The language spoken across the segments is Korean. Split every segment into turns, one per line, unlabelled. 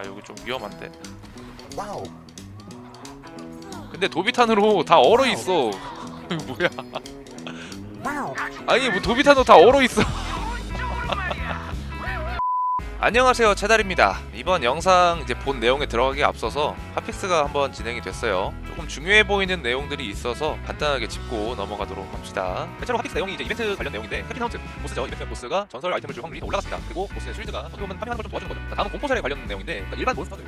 아 여기 좀 위험한데
와우.
근데 도비탄으로 다 얼어 있어 이거 뭐야. 아니 뭐 도비탄도 다 얼어 있어. 안녕하세요 채달입니다. 이번 영상 이제 본 내용에 들어가기 앞서서 핫픽스가 한번 진행이 됐어요. 조금 중요해 보이는 내용들이 있어서 간단하게 짚고 넘어가도록 합시다. 대체로 핫픽스 내용이 이제 이벤트 관련 내용인데 해피나우트 보스죠. 이벤트 보스가 전설 아이템을 줄 확률이 더 올라갔습니다. 그리고 보스의 쉴드가 어떻게 파밍하는 걸 좀 도와주는 거죠. 자, 다음은 공포살에 관련 내용인데 그러니까 일반 몬스터들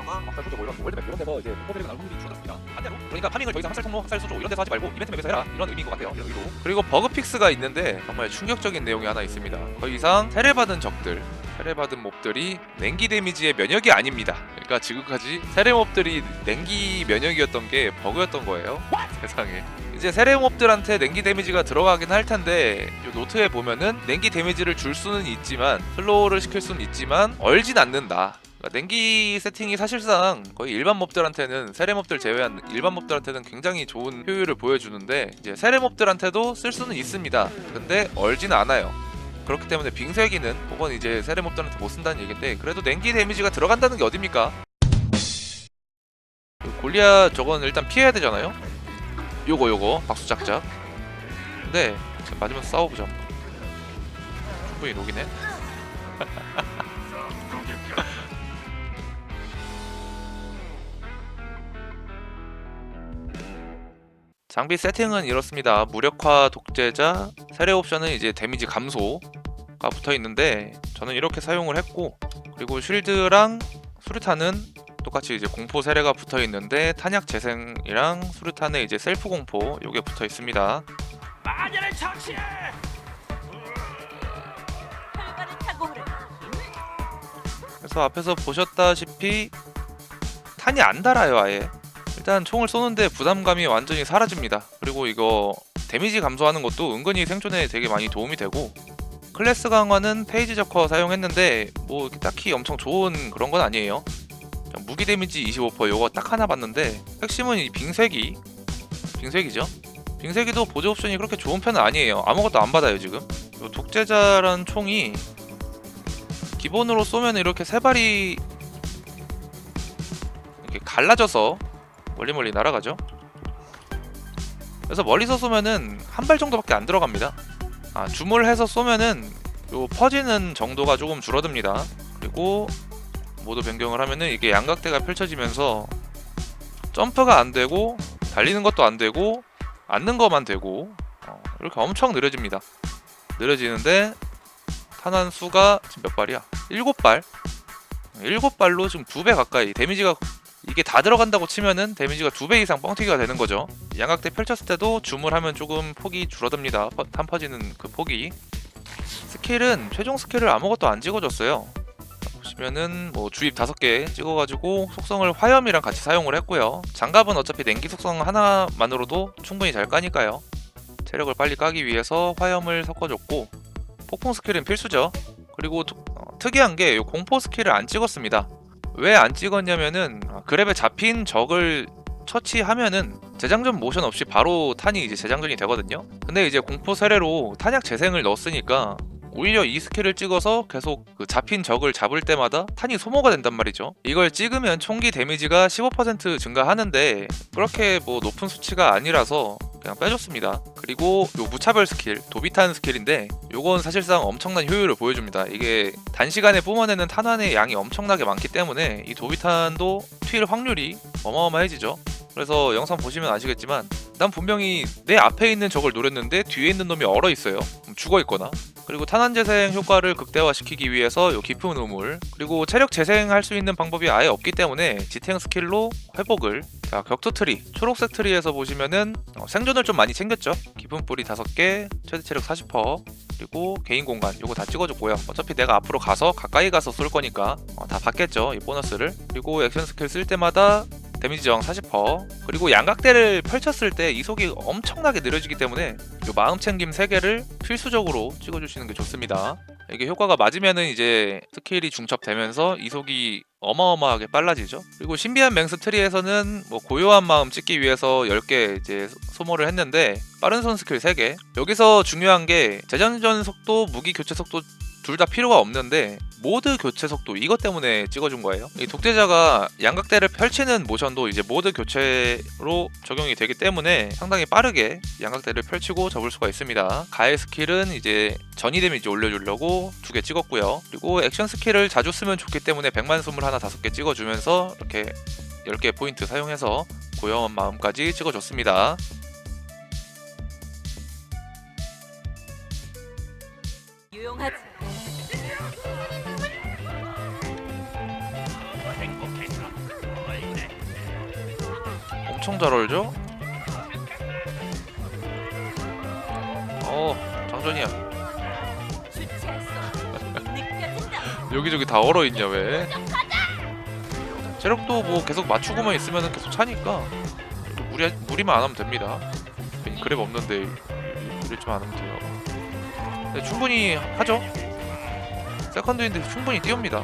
학살 소조 뭐 이런 월드맵 이런 데서 이제 공포들이 나올 확률이 줄어들었습니다. 반대로 그러니까 파밍을 더 이상 학살 통로, 학살 소조 이런 데서 하지 말고 이벤트 맵에서 해라 이런 의미인 것 같아요. 이런 의도. 그리고 버그 픽스가 있는데 정말 충격적인 내용이 하나 있습니다. 더 이상 세례받은 적들 세례받은 몹들이 냉기 데미지의 면역이 아닙니다. 그러니까 지금까지 세례 몹들이 냉기 면역이었던 게 버그였던 거예요. 세상에. 이제 세례 몹들한테 냉기 데미지가 들어가긴 할 텐데 이 노트에 보면은 냉기 데미지를 줄 수는 있지만 슬로우를 시킬 수는 있지만 얼진 않는다. 그러니까 냉기 세팅이 사실상 거의 일반 몹들한테는 세례 몹들 제외한 일반 몹들한테는 굉장히 좋은 효율을 보여주는데 이제 세례 몹들한테도 쓸 수는 있습니다. 근데 얼진 않아요. 그렇기 때문에 빙쇄기는 혹은 이제 세례 몹들한테 못 쓴다는 얘긴데 그래도 냉기 데미지가 들어간다는 게 어딥니까? 그 골리앗 저건 일단 피해야 되잖아요. 요거 요거 박수 짝짝. 근데 맞으면서 싸워보자. 한번. 충분히 녹이네. 장비 세팅은 이렇습니다. 무력화 독재자 세례 옵션은 이제 데미지 감소 가 붙어 있는데 저는 이렇게 사용을 했고 그리고 쉴드랑 수류탄은 똑같이 이제 공포 세례가 붙어 있는데 탄약 재생이랑 수류탄에 이제 셀프 공포 요게 붙어 있습니다.
마녀를 처치해!
결과를.
그래서 앞에서 보셨다시피 탄이 안 달아요 아예 일단 총을 쏘는데 부담감이 완전히 사라집니다 그리고 이거 데미지 감소하는 것도 은근히 생존에 되게 많이 도움이 되고 클래스 강화는 페이지 저커 사용했는데 뭐 딱히 엄청 좋은 그런 건 아니에요 무기 데미지 25% 요거 딱 하나 봤는데 핵심은 이 빙쇄기 빙쇄기죠 빙쇄기도 보조 옵션이 그렇게 좋은 편은 아니에요 아무것도 안 받아요 지금 요 독재자란 총이 기본으로 쏘면 이렇게 세 발이 이렇게 갈라져서 멀리 멀리 날아가죠. 그래서 멀리서 쏘면은 한 발 정도밖에 안 들어갑니다. 아 줌을 해서 쏘면은 요 퍼지는 정도가 조금 줄어듭니다. 그리고 모두 변경을 하면은 이게 양각대가 펼쳐지면서 점프가 안 되고 달리는 것도 안 되고 앉는 것만 되고 어, 이렇게 엄청 느려집니다. 느려지는데 탄환 수가 지금 몇 발이야? 일곱 발. 일곱 발로 지금 두배 가까이 데미지가 이게 다 들어간다고 치면은 데미지가 두 배 이상 뻥튀기가 되는 거죠. 양각대 펼쳤을 때도 줌을 하면 조금 폭이 줄어듭니다. 퍼- 탄 퍼지는 그 폭이. 스킬은 최종 스킬을 아무것도 안 찍어줬어요. 보시면은 뭐 주입 다섯 개 찍어가지고 속성을 화염이랑 같이 사용을 했고요. 장갑은 어차피 냉기 속성 하나만으로도 충분히 잘 까니까요. 체력을 빨리 까기 위해서 화염을 섞어줬고 폭풍 스킬은 필수죠. 그리고 도- 어, 특이한 게요 공포 스킬을 안 찍었습니다. 왜 안 찍었냐면은 아, 그랩에 잡힌 적을 처치하면은 재장전 모션 없이 바로 탄이 이제 재장전이 되거든요. 근데 이제 공포 세례로 탄약 재생을 넣었으니까 오히려 이 스킬을 찍어서 계속 그 잡힌 적을 잡을 때마다 탄이 소모가 된단 말이죠. 이걸 찍으면 총기 데미지가 15% 증가하는데 그렇게 뭐 높은 수치가 아니라서 그냥 빼줬습니다. 그리고 요 무차별 스킬, 도비탄 스킬인데 요건 사실상 엄청난 효율을 보여줍니다. 이게 단시간에 뿜어내는 탄환의 양이 엄청나게 많기 때문에 이 도비탄도 튈 확률이 어마어마해지죠. 그래서 영상 보시면 아시겠지만 난 분명히 내 앞에 있는 적을 노렸는데 뒤에 있는 놈이 얼어 있어요. 죽어 있거나. 그리고 탄환 재생 효과를 극대화시키기 위해서 요 깊은 우물 그리고 체력 재생할 수 있는 방법이 아예 없기 때문에 지탱 스킬로 회복을 자 격투 트리 초록색 트리에서 보시면은 어, 생존을 좀 많이 챙겼죠? 깊은 뿌리 5개 최대 체력 40% 그리고 개인 공간 요거 다 찍어줬고요. 어차피 내가 앞으로 가서 가까이 가서 쏠 거니까 어, 다 받겠죠 이 보너스를. 그리고 액션 스킬 쓸 때마다 데미지 저항 40% 그리고 양각대를 펼쳤을 때 이속이 엄청나게 느려지기 때문에 요 마음 챙김 3개를 필수적으로 찍어주시는 게 좋습니다. 이게 효과가 맞으면은 이제 스킬이 중첩되면서 이속이 어마어마하게 빨라지죠. 그리고 신비한 맹스 트리에서는 뭐 고요한 마음 찍기 위해서 10개 이제 소모를 했는데 빠른 손 스킬 3개. 여기서 중요한 게 재장전 속도, 무기 교체 속도 둘 다 필요가 없는데 모드 교체 속도 이것 때문에 찍어준 거예요. 이 독재자가 양각대를 펼치는 모션도 이제 모드 교체로 적용이 되기 때문에 상당히 빠르게 양각대를 펼치고 접을 수가 있습니다. 가해 스킬은 이제 전이 데미지 올려주려고 두 개 찍었고요. 그리고 액션 스킬을 자주 쓰면 좋기 때문에 백만 스물 하나 다섯 개 찍어주면서 이렇게 10개 포인트 사용해서 고요한 마음까지 찍어줬습니다. 엄청 잘 얼죠? 어, 장전이야. 여기저기 다 얼어 있냐 왜? 체력도 뭐 계속 맞추고만 있으면 계속 차니까 무리 무리만 안 하면 됩니다. 괜히 그랩 없는데 무리 좀 안 하면 돼요. 네, 충분히 하죠. 세컨드인데 충분히 띄웁니다.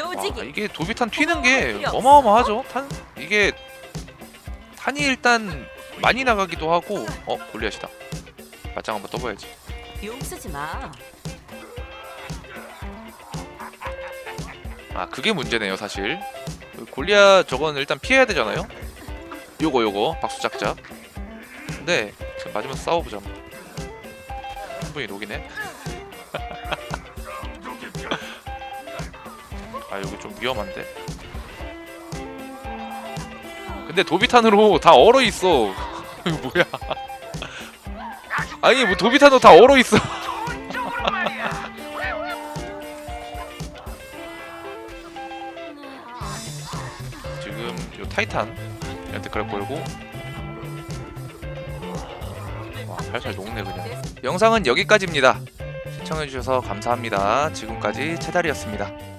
묘지기.
이게 도비탄 튀는 게 어마어마하죠. 탄 이게 탄이 일단 많이 나가기도 하고 어 골리앗이다. 맞짱 한번 떠봐야지.
용 쓰지 마.
아 그게 문제네요 사실 그 골리앗 저건 일단 피해야 되잖아요 요거 요거 박수작작 근데 지금 맞으면서 싸워보자 한번. 충분히 녹이네 아 여기 좀 위험한데. 근데 도비탄으로 다 얼어있어. 뭐야? 아니 뭐 도비탄으로 다 얼어있어. 지금 요 타이탄 얘한테 그래 보이고. 와 살살 녹네 그냥. 영상은 여기까지입니다. 시청해주셔서 감사합니다. 지금까지 채달이었습니다